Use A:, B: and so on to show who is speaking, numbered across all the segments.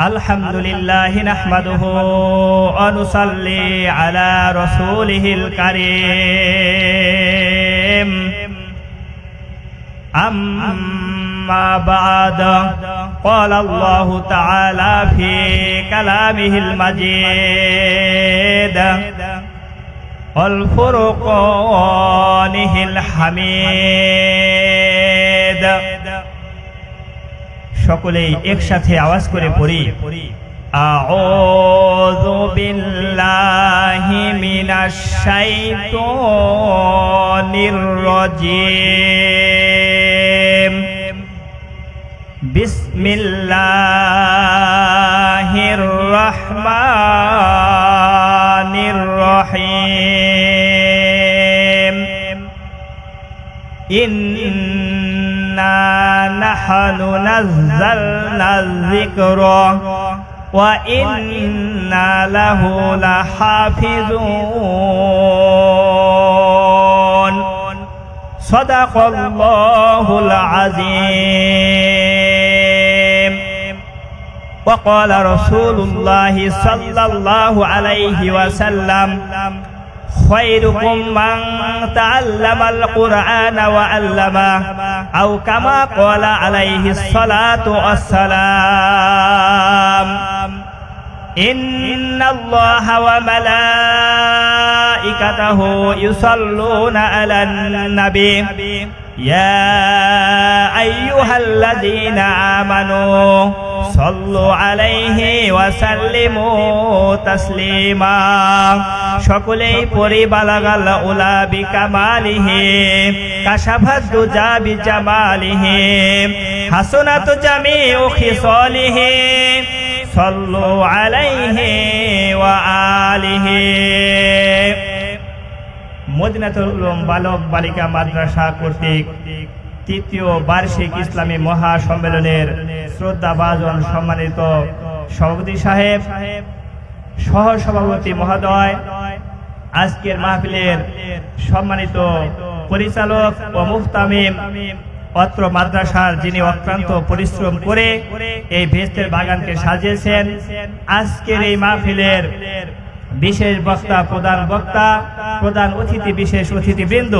A: الحمد لله نحمده ونصلي على رسوله الكريم أما بعد قال الله تعالى في كلامه المجيد والفرقانه الحميد সকলেই একসাথে আওয়াজ করে পড়ি। আউযু বিল্লাহি মিনাশ শাইতানির রাজিম। বিসমিল্লাহির نحن نزلنا الذكر وإنا له لحافظون صدق الله العظيم وقال رسول الله صلى الله عليه وسلم خيركم من تعلم القرآن وعلمه أو كما قال عليه الصلاة والسلام إن الله وملائكته يصلون على النبي يا أيها الذين آمنوا صلوا عليه وسلموا تسليما সকলেই পরি বালাগাল উলা বিকামালিহি কাশাফাত দুজা বিজামালিহি হাসনাত জামিউ খিসালিহি সাল্লু আলাইহি ওয়া আলিহি মদিনাতুল বালক বালিকা মাদ্রাসা কর্তৃক তৃতীয় বার্ষিক ইসলামী মহাসম্মেলনের শ্রদ্ধা বাজন সম্মানিত সভাপতি সাহেব সহ সভাপতি মহোদয়, আজকের মাহফিলের সম্মানিত পরিচালক ও মুফতামিম অত্র মাদ্রাসার যিনি অক্রান্ত পরিশ্রম করে এই ভেস্তের বাগানকে সাজিয়েছেন। আজকের এই মাহফিলের বিশেষ বক্তা, প্রধান বক্তা প্রধান অতিথি বিশেষ অতিথিবৃন্দ।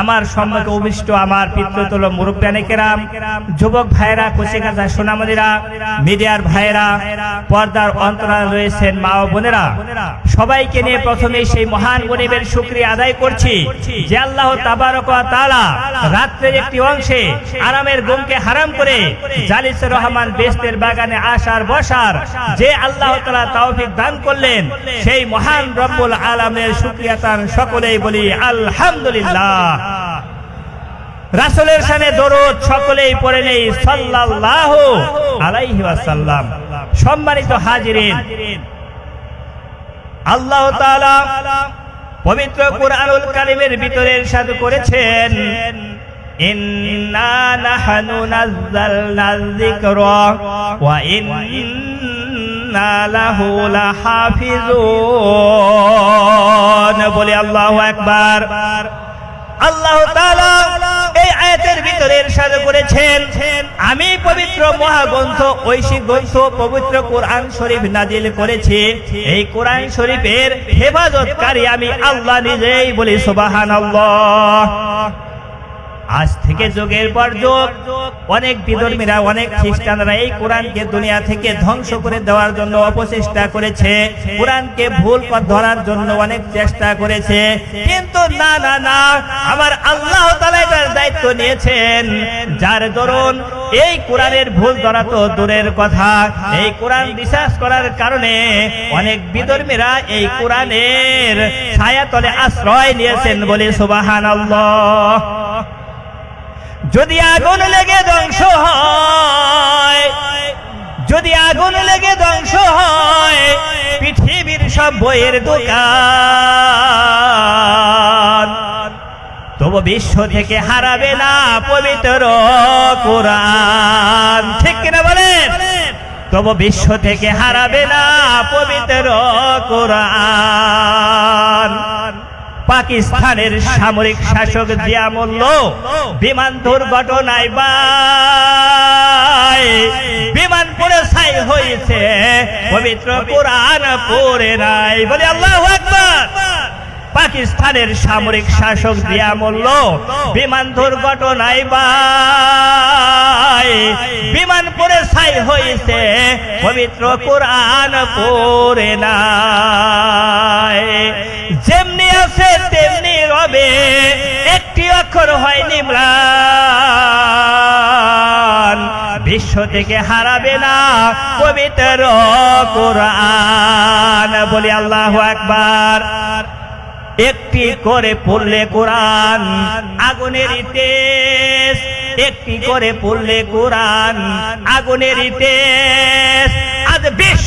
A: আমার সম্মুখে অভিষ্ট আমার পিতৃতল মুরব্বানে কেরাম, যুবক ভাইরা কোচে কচিকাচা সোনামণিরা, মিডিয়ার ভাইরা পর্দার অন্তরাল রয়েছেন মা ও বোনেরা। সবাইকে নিয়ে প্রথমে সেই মহান গরিবের শুক্রিয়া আদায় করছি যে আল্লাহ তাআলা রাত্রের একটি অংশে আরামের ঘুমকে হারাম করে জালিসুর রহমান বেস্তের বাগানে আসার বসার যে আল্লাহ তাআলা তৌফিক দান করলেন, সেই মহান রব্বুল আলামের শুকরিয়া তার সকলেই বলি আলহামদুলিল্লাহ। রাসূলের শানে দরুদ সকলেই পড়ে নেই, সাল্লাল্লাহু আলাইহি ওয়াসাল্লাম। সম্মানিত হাজিরিন, আল্লাহ পবিত্র কুরআনুল কারীমের ভিতরে ইরশাদ করেছেন, ইন্না নাহনু নাযালনা যিকরা ওয়া ইন্না লাহু লাহাফিজুন। বলি আল্লাহু আকবার। আল্লাহ এই আয়াতের ভিতরে ইরশাদ করেছেন, আমি পবিত্র মহাগ্রন্থ, ঐশী গ্রন্থ, পবিত্র কোরআন শরীফ নাজিল করেছি। এই কোরআন শরীফের হেফাজতকারী আমি আল্লাহ নিজেই বলি, সুবহানাল্লাহ। আজ থেকে যুগের পর যুগ। অনেক বিধর্মীরা অনেক খ্রিস্টানরা এই কোরআনকে দুনিয়া থেকে ধ্বংস করে দেওয়ার জন্য অপচেষ্টা করেছে। কোরআনকে ভুল পথ ধরার জন্য অনেক চেষ্টা করেছে। কিন্তু না না না আমার আল্লাহ তাআলা এটার দায়িত্ব নিয়েছেন যার দরুন এই কোরআনের ভুল ধরা তো দূরের কথা। এই কোরআন বিশ্বাস করার কারণে অনেক বিধর্মীরা এই কোরআনের ছায়াতলে আশ্রয় নিয়েছেন বলে সুবহানাল্লাহ। যদি আগুন লেগে ধ্বংস হয়, যদি আগুন লেগে ধ্বংস হয়, পৃথিবীর সব বইয়ের দোকান। তবু বিশ্ব থেকে হারাবে না পবিত্র কোরআন। ঠিক কিনা বলেন? তবু বিশ্ব থেকে হারাবে না পবিত্র কোরআন। পাকিস্তানের সামরিক শাসক জিয়া মল্ল বিমান দুর্ঘটনায় বা বিমান পড়ে ছাই হয়েছে পবিত্র কোরআন পড়ে নাই বলে আল্লাহ পাকিস্তানের সামরিক শাসক দিয়া মূল্য, বিমান দুর্ঘটনায় বাই। বিমান পরে ছাই হয়েছে পবিত্র কোরআন পড়ে নাই। আছে তেমনি রবে, একটি অক্ষর হয়নি ম্লান বিশ্ব থেকে হারাবে না পবিত্র কোরআন। বলি আল্লাহ একবার একটি করে পড়লে কোরআন আগুনের তেজ একটি করে পড়লে কোরআন আগুনের তেজ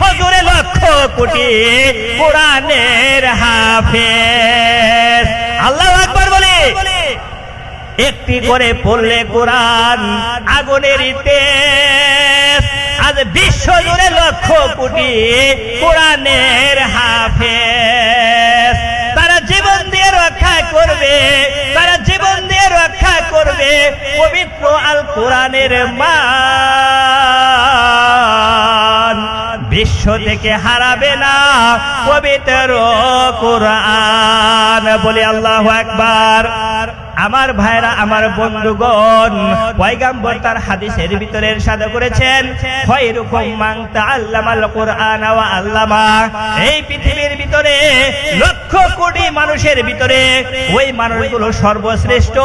A: জুড়ে লক্ষ কোটি কোরআনের হাফেজ। আল্লাহ আকবার বলে, একটি করে পড়লে কোরআন আগুনের তেজ। আজ বিশ্ব জুড়ে লক্ষ কোটি কোরআনের হাফেজ। তারা জীবন দিয়ে রক্ষা করবে, তারা জীবন দিয়ে রক্ষা করবে পবিত্র আল কোরআনের মান বিশ্ব থেকে হারাবে না। পবিত্র কোরআন। বলে আল্লাহ একবার আমার ভাইরা, আমার বন্ধুগণ, পয়গাম্বর তার হাদিসের ভিতরে সাদা করেছেন খয়রুকুম মান তাআল্লামাল ওয়া আল্লামা। এই পৃথিবীর ভিতরে লক্ষ কোটি মানুষের ভিতরে ওই মানুষগুলো সর্বশ্রেষ্ঠ,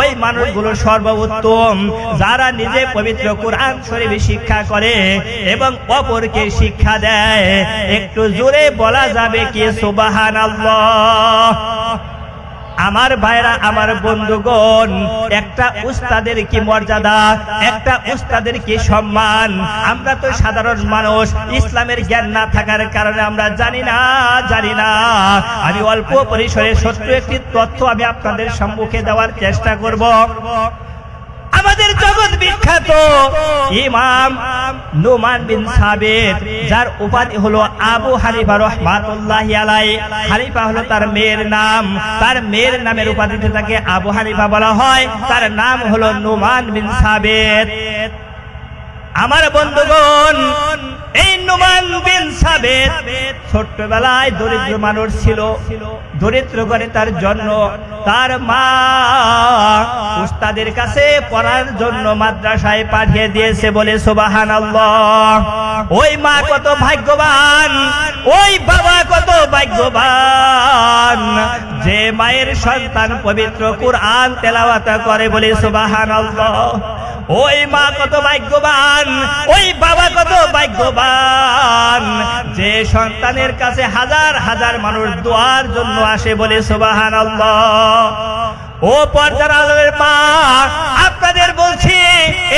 A: ওই মানুষগুলো সর্বোত্তম। যারা নিজে পবিত্র কোরআন শরীফ শিক্ষা করে এবং অপরকে শিক্ষা দেয়, একটু জোরে বলা যাবে কি সুবহানাল্লাহ? আমার ভাইরা, আমার বন্ধুগণ, একটা উস্তাদের কি মর্যাদা, একটা উস্তাদের কি সম্মান? আমরা তো সাধারণ মানুষ, ইসলামের জ্ঞান না থাকার কারণে আমরা জানি না জানি না। আমি অল্প পরিসরে সত্য একটি তথ্য আমি আপনাদের সম্মুখে দেওয়ার চেষ্টা করব। আমাদের জগৎ বিখ্যাত ইমাম নুমান বিন সাবেদ যার উপাধি হলো আবু হানিফা রহমাতুল্লাহ আলাই হানিফা হলো তার মেয়ের নাম। তার মেয়ের নামের উপাধিতে তাকে আবু হানিফা বলা হয়। তার নাম হলো নুমান বিন সাবেদ আমার বন্ধুগণ, এই নুমান বিন সাবেদ ছোট্টবেলায় দরিদ্র মানুষ ছিল। দরিদ্র করে তার জন্য তার মা উস্তাদের কাছে পড়ার জন্য মাদ্রাসায় পাঠিয়ে দিয়েছে বলে সুবাহান ওই মা কত ভাগ্যবান, ওই বাবা কত ভাগ্যবান। যে মায়ের সন্তান পবিত্র কুরআন তেলাওয়াত করে বলে সুবাহান ওই মা কত ভাগ্যবান, ওই বাবা কত ভাগ্যবান। যে সন্তানের কাছে হাজার হাজার মানুষ দোয়ার জন্য আসে বলে সুবাহান ও পর্দার আলোর মা আপনাদের বলছি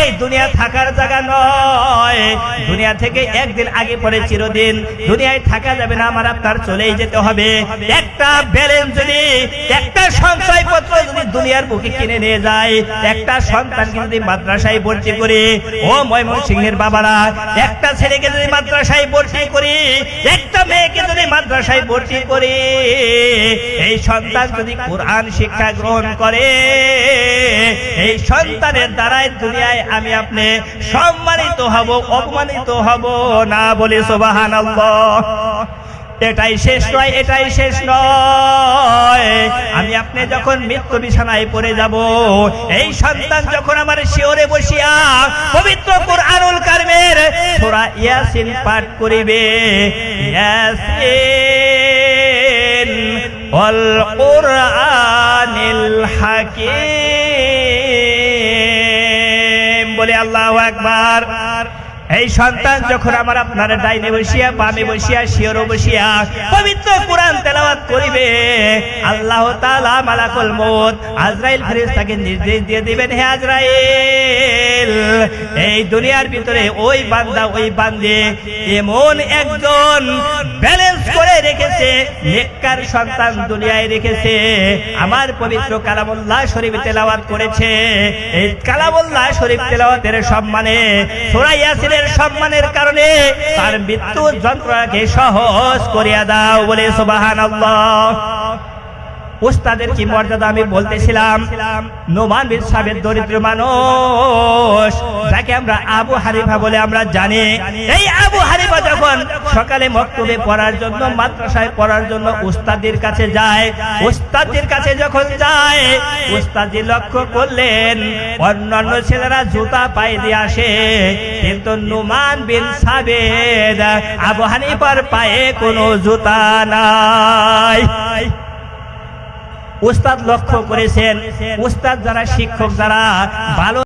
A: এই দুনিয়া থাকার জায়গা নয়। দুনিয়া থেকে একদিন আগে পরে চিরদিন দুনিয়ায় থাকা যাবে না, আমার আপনার চলেই যেতে হবে। একটা ব্যালেন্স যদি, একটা সঞ্চয় পত্র যদি দুনিয়ার বুকে কিনে নিয়ে যায়, একটা সন্তানকে যদি মাদ্রাসায় ভর্তি করে, ও ময়মন সিংহের বাবারা, একটা ছেলেকে যদি মাদ্রাসায় ভর্তি করি, একটা মেয়েকে যদি মাদ্রাসায় ভর্তি করি, এই সন্তান যদি কোরআন শিক্ষা গ্রহণ করে, এই সন্তানের দ্বারাই দুনিয়ায় আমি আপনি সম্মানিত হব, অপমানিত হব না বলে সোবাহান এটাই শেষ নয়, এটাই শেষ নয়। আমি আপনি যখন মৃত্যু বিছানায় পড়ে যাব, এই সন্তান যখন আমার শিওরে বসিয়া পবিত্র কোরআনুল কারিমের সূরা ইয়াসিন পাঠ করিবে, ইয়াসিন ওয়াল কুরআনিল হাকীম। বলে, আল্লাহ একবার এই সন্তান যখন আমার আপনার ডাইনে বসিয়া, বামে বসিয়া শিয়রও বসিয়া পবিত্র কোরআন তেলাওয়াত করিবে, আল্লাহ তাআলা মালাকুল মউত আজরাইল ফেরেশতাকে নির্দেশ দিয়ে দিবেন, হে আজরাইল এই দুনিয়ার ভিতরে ওই বান্দা, ওই বান্দে এমন একজন ব্যালেন্স করে রেখেছে, নেককার সন্তান দুনিয়ায় রেখেছে। আমার পবিত্র কালামুল্লাহ শরীফ তেলাওয়াত করেছে। এই কালামুল্লাহ শরীফ তেলাওয়াতের সম্মানে, সূরা ইয়াসিনের সম্মানের কারণে তার মৃত্যু যন্ত্রণাকে সহজ করিয়া দাও বলে সুবহানাল্লাহ। উস্তাদের কি মর্যাদা আমি বলতেছিলাম। নোমান বিন সাহেবের দরিদ্র মানুষ, যাকে আমরা আবু হারিফা বলে আমরা জানি। এই আবু হারিফা যখন সকালে মক্তবে পড়ার জন্য, মাদ্রাসায় পড়ার জন্য উস্তাদের কাছে যায়, উস্তাদের কাছে যখন যায় উস্তাদি লক্ষ্য করলেন, অন্যান্য ছেলেরা জুতা পায়ে দিয়ে আসে। কিন্তু নুমান বিন সাবেদ আবু হানিফার পায়ে কোনো জুতা নাই। উস্তাদ লক্ষ্য করেছেন। উস্তাদ যারা শিক্ষক যারা ভালো